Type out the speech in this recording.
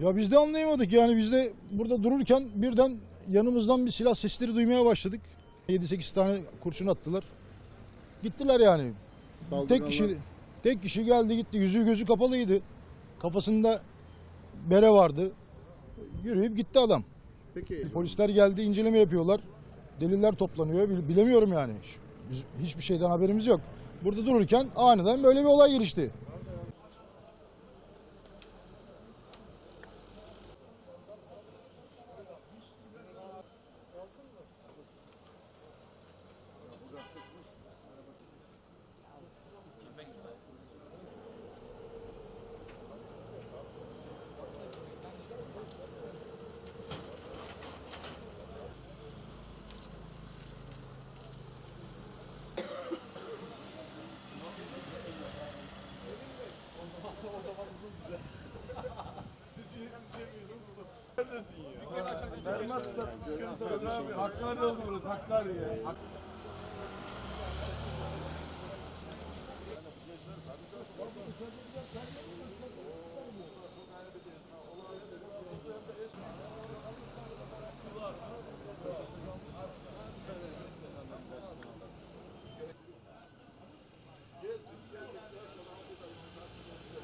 Ya biz de anlayamadık yani biz de burada dururken birden yanımızdan bir silah sesleri duymaya başladık. 7-8 tane kurşun attılar. Gittiler yani. Tek kişi tek kişi geldi gitti. Yüzü gözü kapalıydı. Kafasında bere vardı. Yürüyüp gitti adam. Peki Polisler geldi inceleme yapıyorlar. Deliller toplanıyor. Bil- Bilemiyorum yani. Biz hiçbir şeyden haberimiz yok. Burada dururken aniden böyle bir olay gelişti. Hakkari oldu burası, Hakkari ya.